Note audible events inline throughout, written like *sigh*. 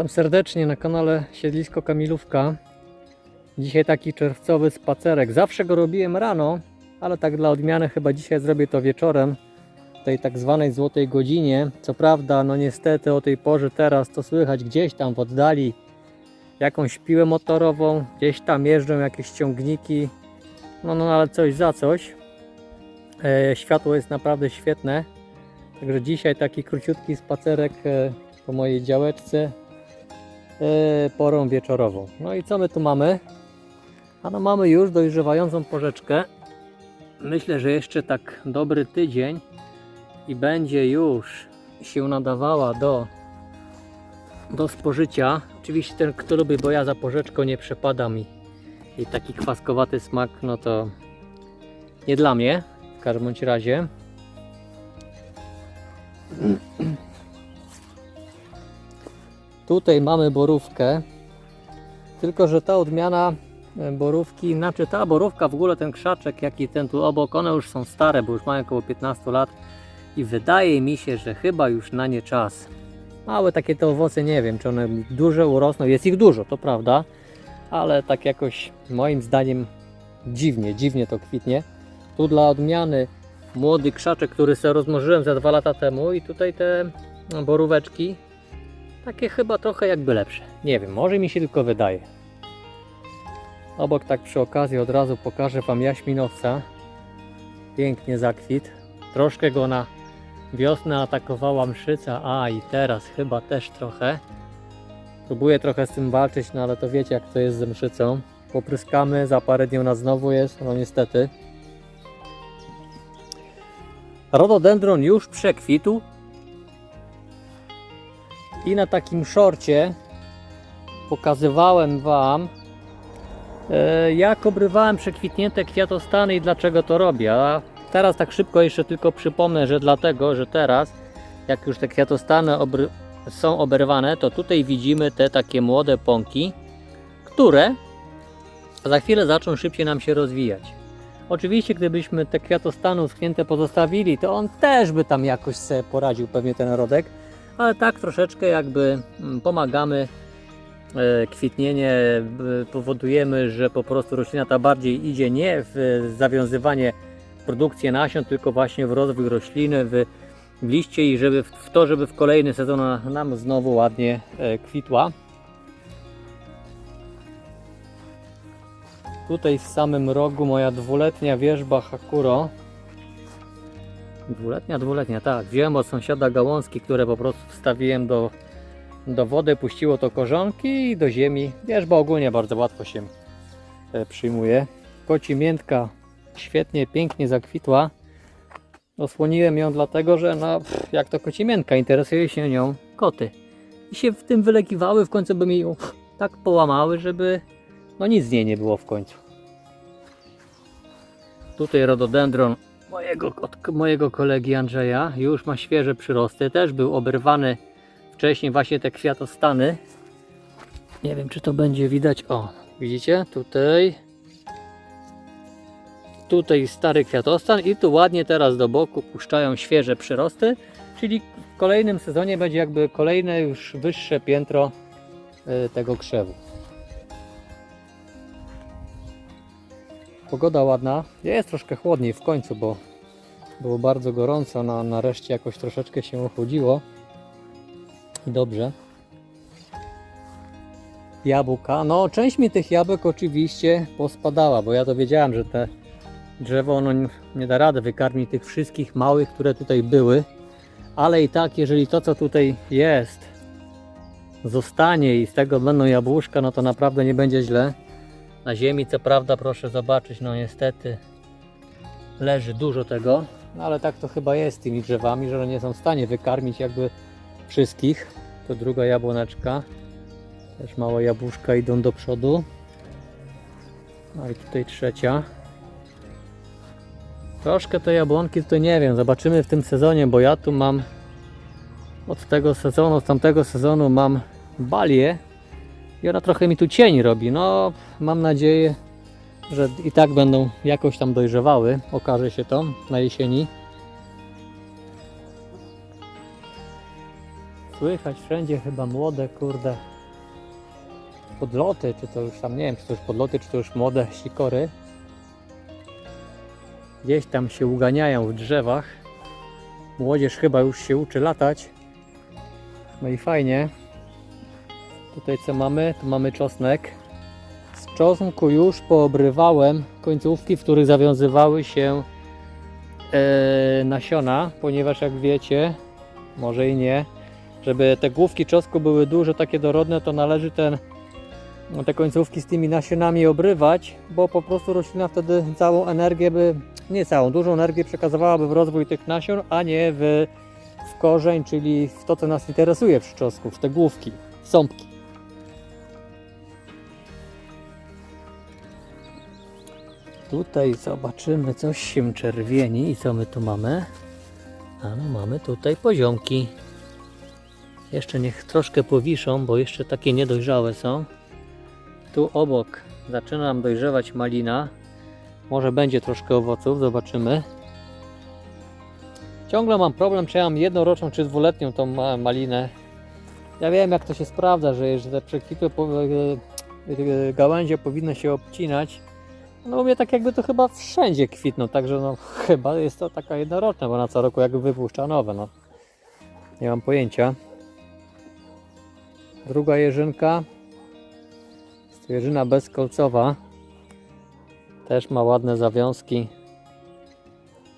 Witam serdecznie na kanale Siedlisko Kamilówka. Dzisiaj taki czerwcowy spacerek. Zawsze go robiłem rano, ale tak dla odmiany chyba dzisiaj zrobię to wieczorem, w tej tak zwanej złotej godzinie. Co prawda, no niestety o tej porze teraz to słychać gdzieś tam w oddali jakąś piłę motorową, gdzieś tam jeżdżą jakieś ciągniki, no, no ale coś za coś. E, światło jest naprawdę świetne, także dzisiaj taki króciutki spacerek e, po mojej działeczce porą wieczorową. No i co my tu mamy? A no mamy już dojrzewającą porzeczkę. Myślę, że jeszcze tak dobry tydzień i będzie już się nadawała do, do spożycia. Oczywiście ten, kto lubi, bo ja za porzeczką nie przepada mi i taki kwaskowaty smak, no to nie dla mnie w każdym razie. Tutaj mamy borówkę, tylko że ta odmiana e, borówki, znaczy ta borówka w ogóle ten krzaczek, jaki ten tu obok, one już są stare, bo już mają około 15 lat. I wydaje mi się, że chyba już na nie czas. Małe takie te owoce, nie wiem, czy one duże urosną, jest ich dużo, to prawda, ale tak jakoś moim zdaniem dziwnie, dziwnie to kwitnie. Tu dla odmiany młody krzaczek, który sobie rozmnożyłem za dwa lata temu. I tutaj te boróweczki takie chyba trochę jakby lepsze. Nie wiem, może mi się tylko wydaje. Obok tak przy okazji od razu pokażę Wam jaśminowca. Pięknie zakwit. Troszkę go na wiosnę atakowała mszyca, a i teraz chyba też trochę. Próbuję trochę z tym walczyć, no ale to wiecie jak to jest ze mszycą. Popryskamy, za parę dni ona znowu jest, no niestety. Rododendron już przekwitł, i na takim szorcie pokazywałem Wam, e, jak obrywałem przekwitnięte kwiatostany i dlaczego to robię. A teraz tak szybko jeszcze tylko przypomnę, że dlatego, że teraz, jak już te kwiatostany są oberwane, to tutaj widzimy te takie młode pąki, które za chwilę zaczną szybciej nam się rozwijać. Oczywiście, gdybyśmy te kwiatostany uschnięte pozostawili, to on też by tam jakoś sobie poradził, pewnie ten rodek ale tak troszeczkę jakby mm, pomagamy e, kwitnienie, powodujemy, że po prostu roślina ta bardziej idzie nie w zawiązywanie produkcji nasion, tylko właśnie w rozwój rośliny, w, liście i żeby w to, żeby w kolejny sezon nam znowu ładnie e, kwitła. Tutaj w samym rogu moja dwuletnia wierzba Hakuro Dwuletnia, dwuletnia, tak. Wziąłem od sąsiada gałązki, które po prostu wstawiłem do, do wody, puściło to korzonki i do ziemi. Wierzba ogólnie bardzo łatwo się e, przyjmuje. Koci miętka świetnie, pięknie zakwitła. Osłoniłem ją dlatego, że no, pff, jak to kocimiętka, interesuje się nią koty. I się w tym wylegiwały, w końcu by mi ją tak połamały, żeby no nic z niej nie było w końcu. Tutaj rododendron mojego, od mojego kolegi Andrzeja. Już ma świeże przyrosty. Też był oberwany wcześniej właśnie te kwiatostany. Nie wiem, czy to będzie widać. O, widzicie? Tutaj. Tutaj stary kwiatostan i tu ładnie teraz do boku puszczają świeże przyrosty. Czyli w kolejnym sezonie będzie jakby kolejne już wyższe piętro y, tego krzewu. Pogoda ładna. Jest troszkę chłodniej w końcu, bo było bardzo gorąco. Na, nareszcie jakoś troszeczkę się ochłodziło. I dobrze. Jabłka. No, część mi tych jabłek oczywiście pospadała, bo ja to wiedziałem, że te drzewo ono nie da rady wykarmić tych wszystkich małych, które tutaj były. Ale i tak, jeżeli to, co tutaj jest, zostanie i z tego będą jabłuszka, no to naprawdę nie będzie źle. Na ziemi, co prawda, proszę zobaczyć, no niestety leży dużo tego, no ale tak to chyba jest z tymi drzewami, że nie są w stanie wykarmić jakby wszystkich. To druga jabłoneczka, też małe jabłuszka idą do przodu. No i tutaj trzecia. Troszkę te jabłonki to nie wiem, zobaczymy w tym sezonie, bo ja tu mam od tego sezonu, od tamtego sezonu mam balię i ona trochę mi tu cień robi. No, mam nadzieję, że i tak będą jakoś tam dojrzewały. Okaże się to na jesieni. słychać wszędzie chyba młode, kurde, podloty, czy to już tam, nie wiem, czy to już podloty, czy to już młode sikory. Gdzieś tam się uganiają w drzewach. Młodzież chyba już się uczy latać. No i fajnie. Tutaj co mamy? Tu mamy czosnek. Z czosnku już poobrywałem końcówki, w których zawiązywały się e, nasiona, ponieważ jak wiecie, może i nie, żeby te główki czosnku były duże, takie dorodne, to należy ten, te końcówki z tymi nasionami obrywać, bo po prostu roślina wtedy całą energię by, nie całą, dużą energię przekazywałaby w rozwój tych nasion, a nie w, w korzeń, czyli w to, co nas interesuje przy czosnku, w te główki, w. Tutaj zobaczymy, coś się czerwieni i co my tu mamy? A no mamy tutaj poziomki. Jeszcze niech troszkę powiszą, bo jeszcze takie niedojrzałe są. Tu obok zaczyna nam dojrzewać malina. Może będzie troszkę owoców, zobaczymy. Ciągle mam problem, czy ja mam jednoroczną, czy dwuletnią tą ma- malinę. Ja wiem, jak to się sprawdza, że te przekwitłe e, e, gałęzie powinno się obcinać. No u mnie tak jakby to chyba wszędzie kwitną, także no chyba jest to taka jednoroczna, bo na co roku jakby wypuszcza nowe, no. Nie mam pojęcia. Druga jeżynka. Jest to jeżyna bezkolcowa. Też ma ładne zawiązki.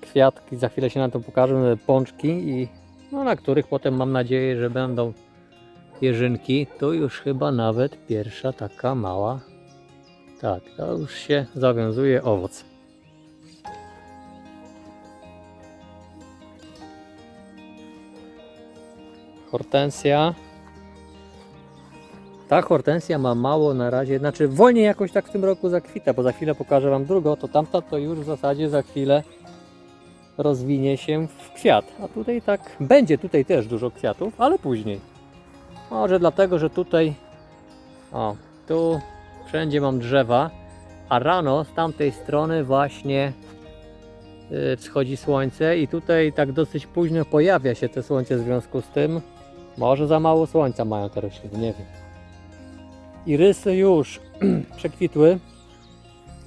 Kwiatki, za chwilę się na to pokażę, pączki i no, na których potem mam nadzieję, że będą jeżynki. Tu już chyba nawet pierwsza taka mała tak, to już się zawiązuje owoc. Hortensja. Ta hortensja ma mało na razie, znaczy wolniej jakoś tak w tym roku zakwita, bo za chwilę pokażę Wam drugą, to tamta to już w zasadzie za chwilę rozwinie się w kwiat. A tutaj tak, będzie tutaj też dużo kwiatów, ale później. Może dlatego, że tutaj, o, tu wszędzie mam drzewa, a rano z tamtej strony właśnie y, wschodzi słońce i tutaj tak dosyć późno pojawia się to słońce w związku z tym. Może za mało słońca mają te rośliny, nie wiem. Irysy już *clears throat* przekwitły.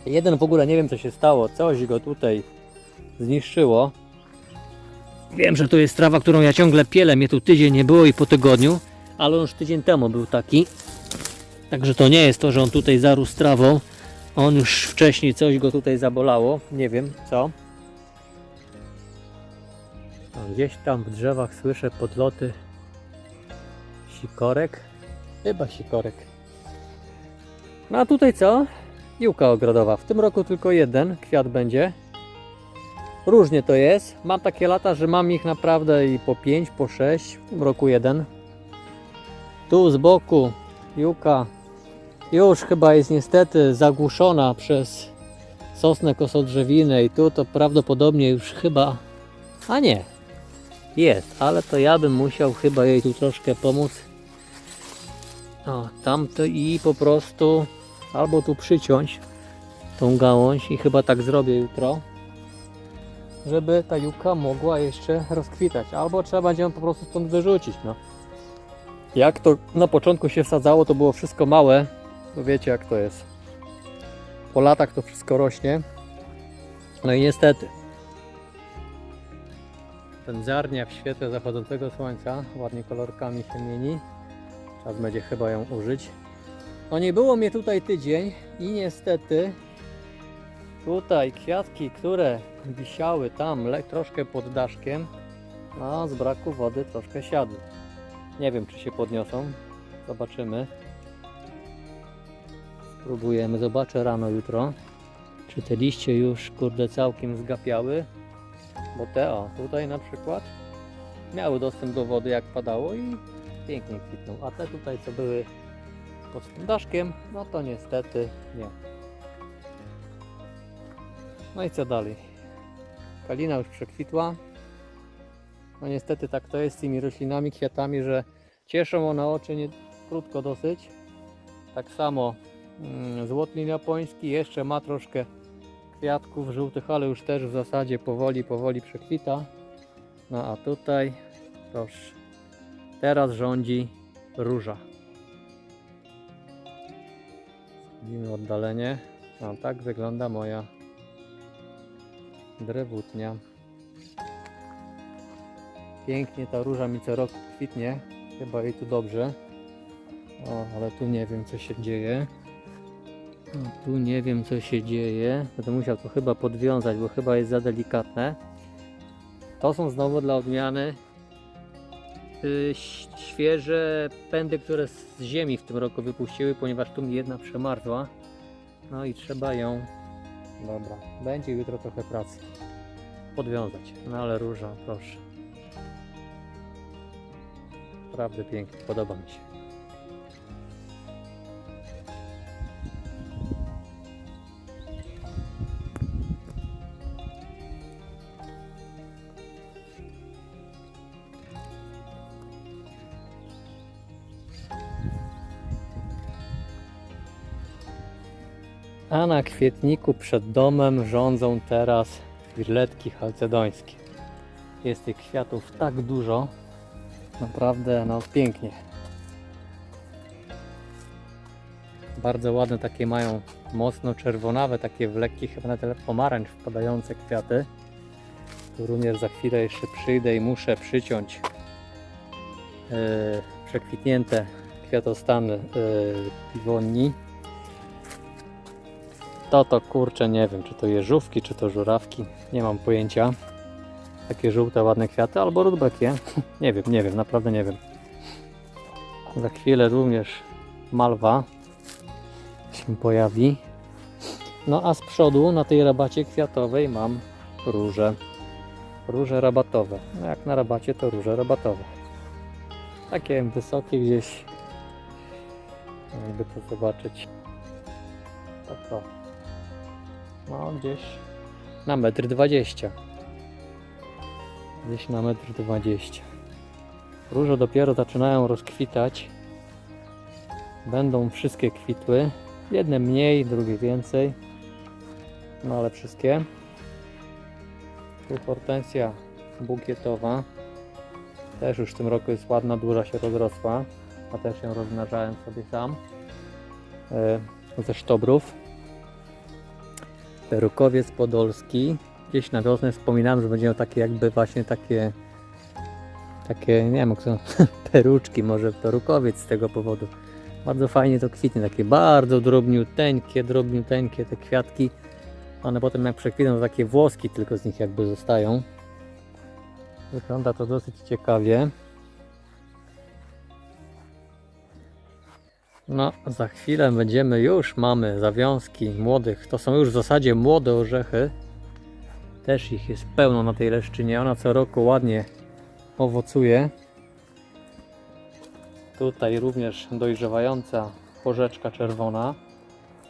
Jeden w ogóle nie wiem co się stało, coś go tutaj zniszczyło. Wiem, że to jest trawa, którą ja ciągle pielę, mnie tu tydzień nie było i po tygodniu, ale już tydzień temu był taki. Także to nie jest to, że on tutaj zarósł trawą. On już wcześniej coś go tutaj zabolało. Nie wiem co. Gdzieś tam w drzewach słyszę podloty sikorek. Chyba sikorek. No a tutaj co? Piłka ogrodowa. W tym roku tylko jeden kwiat będzie. Różnie to jest. Mam takie lata, że mam ich naprawdę i po 5, po 6. W tym roku jeden. Tu z boku Juka już chyba jest niestety zagłuszona przez sosnę kosodrzewinę i tu to prawdopodobnie już chyba... A nie, jest, ale to ja bym musiał chyba jej tu troszkę pomóc. O, tamto i po prostu albo tu przyciąć tą gałąź i chyba tak zrobię jutro, żeby ta juka mogła jeszcze rozkwitać, albo trzeba będzie ją po prostu stąd wyrzucić, no. Jak to na początku się wsadzało, to było wszystko małe, bo wiecie jak to jest. Po latach to wszystko rośnie. No i niestety. Ten zarnia w świetle zachodzącego słońca ładnie kolorkami się mieni. Czas będzie chyba ją użyć. No nie było mnie tutaj tydzień i niestety tutaj kwiatki, które wisiały tam troszkę pod daszkiem, a z braku wody troszkę siadły. Nie wiem czy się podniosą. Zobaczymy. Spróbujemy, zobaczę rano jutro, czy te liście już kurde całkiem zgapiały. Bo te, o, tutaj na przykład miały dostęp do wody jak padało i pięknie kwitną. A te tutaj, co były pod tym daszkiem, no to niestety nie. No i co dalej? Kalina już przekwitła. No niestety tak to jest z tymi roślinami, kwiatami, że cieszą one oczy nie, krótko dosyć. Tak samo mm, złotlin japoński jeszcze ma troszkę kwiatków żółtych, ale już też w zasadzie powoli, powoli przekwita. No a tutaj proszę. Teraz rządzi róża. Widzimy oddalenie. A tak wygląda moja drewutnia. Pięknie ta róża mi co roku kwitnie. Chyba jej tu dobrze. O, ale tu nie wiem co się dzieje. O, tu nie wiem co się dzieje. Będę musiał to chyba podwiązać, bo chyba jest za delikatne. To są znowu dla odmiany y, ś- świeże pędy, które z ziemi w tym roku wypuściły, ponieważ tu mi jedna przemarzła. No i trzeba ją. Dobra, będzie jutro trochę pracy. Podwiązać. No ale róża, proszę. Naprawdę pięknie, podoba mi się. A na kwietniku przed domem rządzą teraz wirletki chalcedońskie. Jest tych kwiatów tak dużo, naprawdę no pięknie. Bardzo ładne takie mają mocno czerwonawe, takie w lekkich chyba na tyle pomarańcz wpadające kwiaty. Tu również za chwilę jeszcze przyjdę i muszę przyciąć e, przekwitnięte kwiatostany e, piwonni. To to kurczę nie wiem, czy to jeżówki, czy to żurawki. Nie mam pojęcia. Takie żółte, ładne kwiaty, albo rudbekie. *laughs* nie wiem, nie wiem, naprawdę nie wiem. Za chwilę również malwa się pojawi. No a z przodu na tej rabacie kwiatowej mam róże. Róże rabatowe. No jak na rabacie to róże rabatowe. Takie wysokie gdzieś. Jakby to zobaczyć. Tak o. No gdzieś na metr dwadzieścia. Gdzieś na metr dwadzieścia. Róże dopiero zaczynają rozkwitać. Będą wszystkie kwitły. Jedne mniej, drugie więcej. No ale wszystkie. Tu hortensja bukietowa. Też już w tym roku jest ładna, duża się rozrosła. A też ją rozmnażałem sobie sam. E, ze sztobrów. Perukowiec podolski. Gdzieś na wiosnę wspominałem, że będzie miał takie jakby właśnie takie takie, nie wiem, jak to *laughs* peruczki, może perukowiec z tego powodu. Bardzo fajnie to kwitnie, takie bardzo drobniuteńkie, drobniuteńkie te kwiatki. One potem jak przekwitną, to takie włoski tylko z nich jakby zostają. Wygląda to dosyć ciekawie. No, za chwilę będziemy już, mamy zawiązki młodych. To są już w zasadzie młode orzechy. Też ich jest pełno na tej leszczynie. Ona co roku ładnie owocuje. Tutaj również dojrzewająca porzeczka czerwona.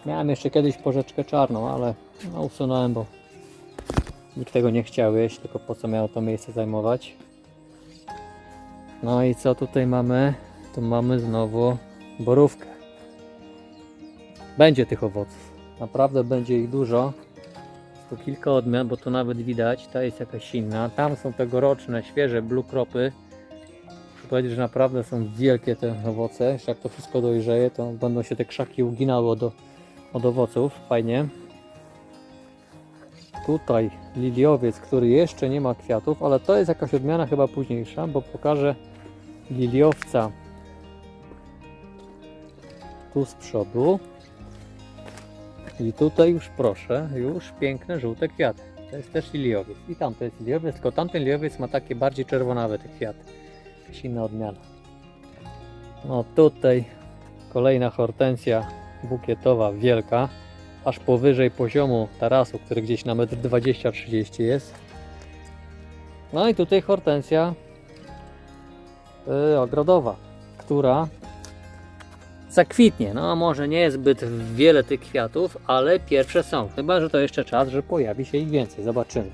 Miałem jeszcze kiedyś porzeczkę czarną, ale no, usunąłem, bo nikt tego nie chciał jeść, tylko po co miało to miejsce zajmować. No i co tutaj mamy? Tu mamy znowu borówkę. Będzie tych owoców. Naprawdę będzie ich dużo. Tu kilka odmian, bo tu nawet widać, ta jest jakaś inna. Tam są tegoroczne, świeże blue cropy. Muszę powiedzieć, że naprawdę są wielkie te owoce. Jeszcze jak to wszystko dojrzeje, to będą się te krzaki uginały od, od owoców. Fajnie. Tutaj liliowiec, który jeszcze nie ma kwiatów, ale to jest jakaś odmiana chyba późniejsza, bo pokażę liliowca tu z przodu. I tutaj już proszę, już piękne żółte kwiaty. To jest też liliowiec. I tam to jest liliowiec, tylko tamten liliowiec ma takie bardziej czerwonawe te kwiaty. Jakaś inna odmiana. No tutaj kolejna hortensja bukietowa wielka, aż powyżej poziomu tarasu, który gdzieś na metr 20-30 jest. No i tutaj hortensja yy, ogrodowa, która zakwitnie. No może nie jest zbyt wiele tych kwiatów, ale pierwsze są. Chyba, że to jeszcze czas, że pojawi się ich więcej. Zobaczymy.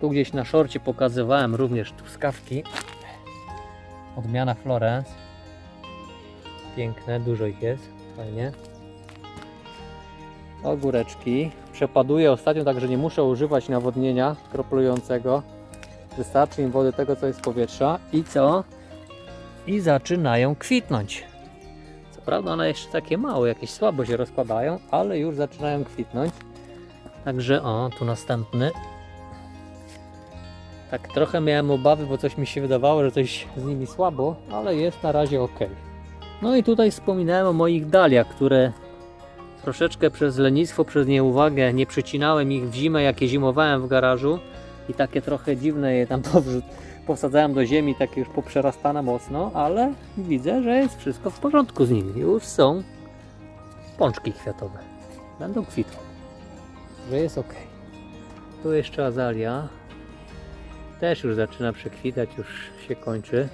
Tu gdzieś na szorcie pokazywałem również truskawki. Odmiana Florence. Piękne, dużo ich jest. Fajnie. Ogóreczki. Przepaduję ostatnio, także nie muszę używać nawodnienia kroplującego. Wystarczy im wody tego, co jest z powietrza. I co? i zaczynają kwitnąć. Prawda one jeszcze takie małe, jakieś słabo się rozkładają, ale już zaczynają kwitnąć. Także o, tu następny. Tak trochę miałem obawy, bo coś mi się wydawało, że coś z nimi słabo, ale jest na razie ok. No i tutaj wspominałem o moich daliach, które troszeczkę przez lenistwo, przez nieuwagę nie przycinałem ich w zimę, jakie zimowałem w garażu i takie trochę dziwne je tam *laughs* powrzu- powsadzałem do ziemi, takie już poprzerastane mocno, ale widzę, że jest wszystko w porządku z nimi. Już są pączki kwiatowe. Będą kwitły. Że jest ok. Tu jeszcze azalia. Też już zaczyna przekwitać, już się kończy.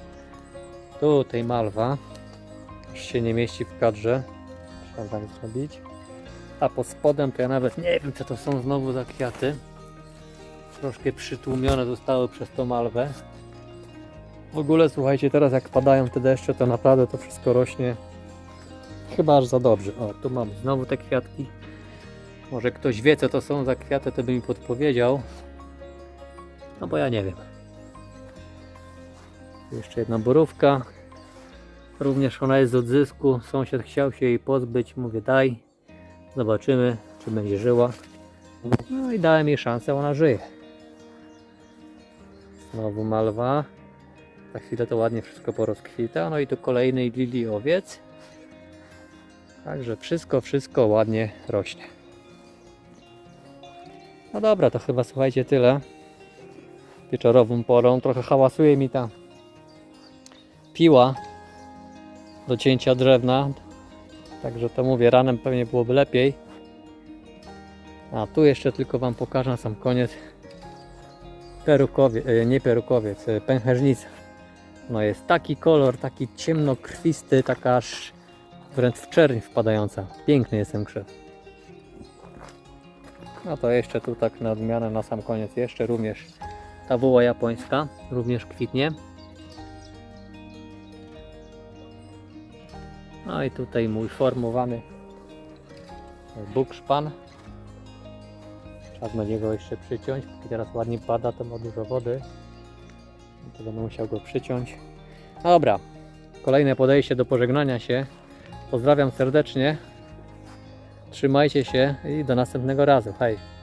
Tutaj malwa. Już się nie mieści w kadrze. Trzeba tak zrobić. A pod spodem to ja nawet nie wiem, co to są znowu za kwiaty. Troszkę przytłumione zostały przez tą malwę. W ogóle słuchajcie, teraz jak padają te deszcze, to naprawdę to wszystko rośnie chyba aż za dobrze. O, tu mam znowu te kwiatki. Może ktoś wie, co to są za kwiaty, to by mi podpowiedział. No bo ja nie wiem. Jeszcze jedna borówka. Również ona jest z odzysku. Sąsiad chciał się jej pozbyć. Mówię, daj. Zobaczymy, czy będzie żyła. No i dałem jej szansę, ona żyje. Znowu malwa. Za chwilę to ładnie wszystko porozkwita. No i tu kolejny liliowiec. Także wszystko, wszystko ładnie rośnie. No dobra, to chyba słuchajcie tyle. Wieczorową porą. Trochę hałasuje mi ta piła do cięcia drewna. Także to mówię, ranem pewnie byłoby lepiej. A tu jeszcze tylko Wam pokażę na sam koniec perukowie, e, nie perukowiec, e, pęcherzynica. No jest taki kolor, taki ciemnokrwisty, taka aż wręcz w czerń wpadająca. Piękny jest ten krzew. No to jeszcze tu tak na odmianę na sam koniec jeszcze również ta woła japońska również kwitnie. No i tutaj mój formowany bukszpan. Trzeba będzie go jeszcze przyciąć, póki teraz ładnie pada, to ma dużo wody. To będę musiał go przyciąć. No Dobra, kolejne podejście do pożegnania się. Pozdrawiam serdecznie. Trzymajcie się i do następnego razu. Hej!